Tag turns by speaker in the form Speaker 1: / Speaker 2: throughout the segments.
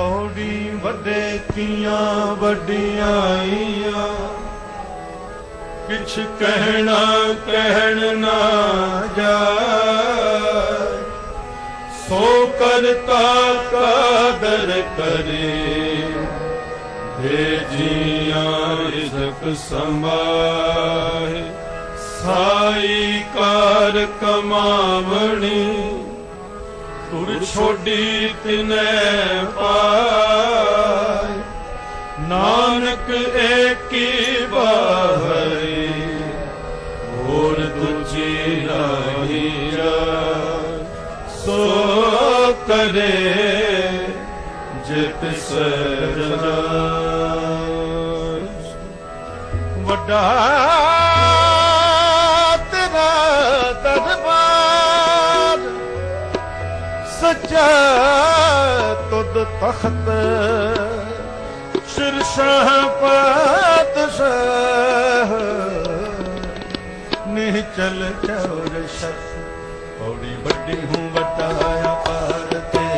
Speaker 1: ਪੌੜੀ ਵੱਡੇ ਕੀਆਂ, ਵੱਡੀਆਂ ਆਈਆਂ ਕਿਛ ਕਹਿਣਾ, ਕਹਿਣ ਨਾ ਜਾਏ। ਸੋ ਕਰਤਾ ਕਾਦਰ ਕਰੇ ਦੇ ਜੀਆਂ ਰਿਜ਼ਕ ਸੰਭਾਏ। ਸਾਈ ਕਾਰ ਕਮਾਵਣੀ ਤੁਰ ਛੋਡੀ ਤਿਨੈ ਪਾਏ ਨਾਨਕ ਏਕੀ ਬਾਹਰੀ ਹੋਰ ਦੂਜੀ ਨਹੀਂ ਸੋ ਕਰੇ ਜਿਤ ਸਰਜਾ ਵੱਡਾ ਸੱਚਾ ਤੁਧ ਤਖਤ। ਸ਼ਿਰਸ਼ਾਹ ਪਾਤਸ਼ਾਹ ਨਿਹਚਲ ਚੌਰ ਸ਼ਤ। ਪੌੜੀ ਵੱਡੀ ਹੂੰ ਵਟਾਇਆ ਪਾਰ ਤੇਰਾ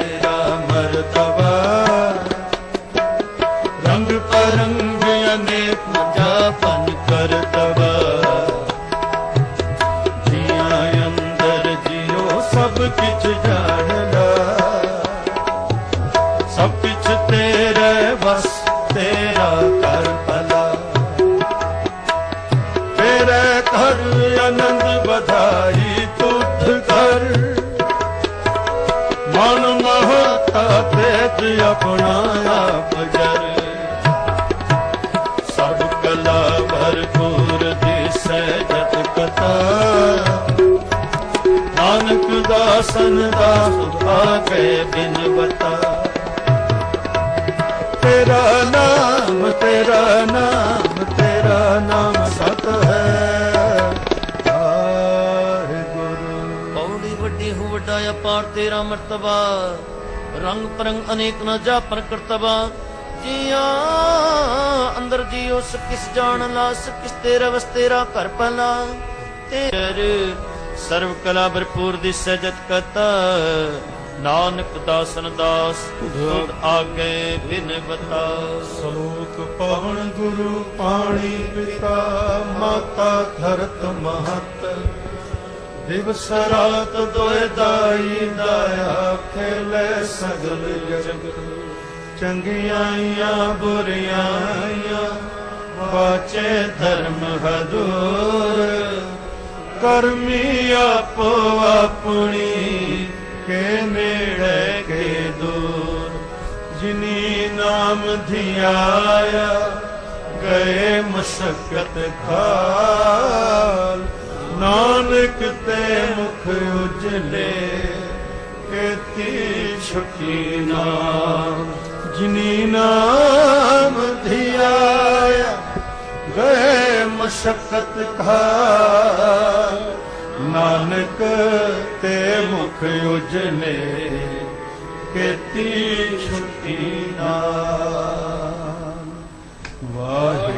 Speaker 1: ਸਭ ਕਿਛ ਤੇਰੇ ਬਸ ਤੇਰਾ ਕਰ ਭਲਾ। ਤੇਰੇ ਘਰ ਆਨੰਦ ਵਧਾਈ ਤੁਧ ਘਰ ਮਨ ਮਹਤਾ ਤੇਜ ਆਪਣਾ ਆਪ ਜਰ। ਸਭ ਕਲਾ ਭਰਪੂਰ ਦਿਸੈ ਜਤ ਕਥਾ। ਨਾਨਕ ਦਾਸਨ ਦਾ ਸੁਭਾ ਕੇ ਬਿਨ ਬਤਾ ਤੇਰਾ ਨਾਮ ਤੇਰਾ ਨਾਮ ਤੇਰਾ ਨਾਮ ਸਤ ਹੈ। ਵਾਹਿਗੁਰੂ।
Speaker 2: ਪੌੜੀ ਵੱਡੀ ਹੋ ਵੱਡਾ ਅਪਾਰ ਤੇਰਾ ਮਰਤਬਾ। ਰੰਗ ਪਰੰਗ ਅਨੇਕ ਨਾ ਜਾ ਪਰ ਕਰਤਬਾ ਜੀਆ ਅੰਦਰ ਜੀਓ ਕਿਸ ਜਾਣ ਲਾ ਕਿਸ ਤੇਰਾ ਵਸ ਤੇਰਾ ਘਰ ਪਲਾ ਤੇਰੇ ਸਰਵ ਕਲਾ ਭਰਪੂਰ ਦੀ ਸਜਤ ਕਤਾ ਨਾਨਕ ਦਾਸਨ ਦਾਸ, ਤੁਧ ਆਗੇ ਬਿਨ ਬਤਾ
Speaker 1: ਸਲੋਕ ਪਵਨ ਗੁਰੂ ਪਾਣੀ ਪਿਤਾ, ਮਾਤਾ ਧਰਤ ਮਹਤ। ਦਿਵਸ ਰਾਤ ਦੋਇ ਦਾਈ ਦਾਇਆ, ਖੇਲੇ ਸਗਲ ਜਗਤ। ਚੰਗਿਆਈਆਂ, ਬੁਰਿਆਈਆਂ ਬਾਚੇ ਧਰਮ ਹਦੂਰ। ਕਰਮੀ ਆਪੋ ਆਪਣੀ ਕੇ ਨੇੜੇ ਕੇ ਦੂਰ, ਜਿਨੀ ਨਾਮ ਧਿਆਇਆ, ਗਏ ਮਸਕਤ ਖਾਲ। ਨਾਨਕ ਤੇ ਮੁਖ ਉਜਲੇ, ਕੇਤੀ ਛੁਟੀ ਨਾਮ, ਜਿਨੀ ਨਾਮ ਧਿਆਇਆ, ਗਏ ਮਸਕਤ ਖਾਲ। ਨਾਨਕ ਮੁਖ ਉਜਲੇ ਕੇਤੀ ਛੁਟੀ ਨਾਲ। ਵਾਹਿ